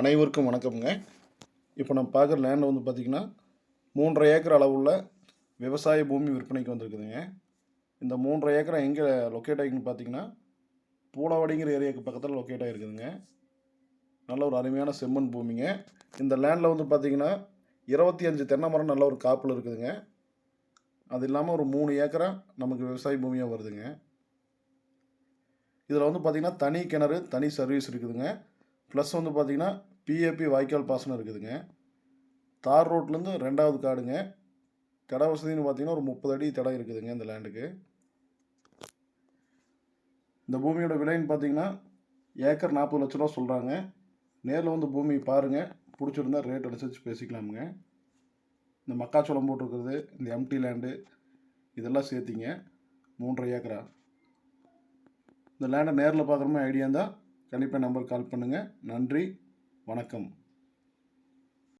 அனைவருக்கும் வணக்கம்ங்க. இப்போ நம்ம பார்க்குற லேண்ட் வந்து பார்த்திங்கன்னா மூன்றரை ஏக்கர் அளவுள்ள விவசாய பூமி விற்பனைக்கு வந்திருக்குதுங்க. இந்த மூன்றரை ஏக்கரை எங்கே லொக்கேட் ஆகிக்குன்னு பார்த்தீங்கன்னா பூலவாடிங்கிற ஏரியாவுக்கு பக்கத்தில் லொக்கேட் ஆகிருக்குதுங்க. நல்ல ஒரு அருமையான செம்மண் பூமிங்க. இந்த லேண்டில் வந்து பார்த்திங்கன்னா இருபத்தி அஞ்சு தென்னை மரம் நல்ல ஒரு காப்பில் இருக்குதுங்க. அது இல்லாமல் ஒரு மூணு ஏக்கரா நமக்கு விவசாய பூமியாக வருதுங்க. இதில் வந்து பார்த்திங்கன்னா தனி கிணறு தனி சர்வீஸ் இருக்குதுங்க. ப்ளஸ் வந்து பார்த்திங்கன்னா பிஏபி வாய்க்கால் பாசனம் இருக்குதுங்க. தார் ரோட்லேருந்து ரெண்டாவது காடுங்க. தட வசதின்னு பார்த்தீங்கன்னா ஒரு முப்பது அடி தடம் இருக்குதுங்க இந்த லேண்டுக்கு இந்த பூமியோட விலைன்னு பார்த்தீங்கன்னா ஏக்கர் நாற்பது லட்ச ரூபா சொல்கிறாங்க நேரில் வந்து பூமி பாருங்கள் பிடிச்சிருந்தா ரேட் அனுசரித்து பேசிக்கலாமுங்க. இந்த மக்காச்சோளம் போட்டிருக்கிறது இந்த எம்டி லேண்டு இதெல்லாம் சேர்த்திங்க. மூன்றரை ஏக்கரா. இந்த லேண்டை நேரில் பார்க்குற மாதிரி ஐடியா இருந்தால் கண்டிப்பாக நம்பருக்கு கால் பண்ணுங்கள் நன்றி. வணக்கம்.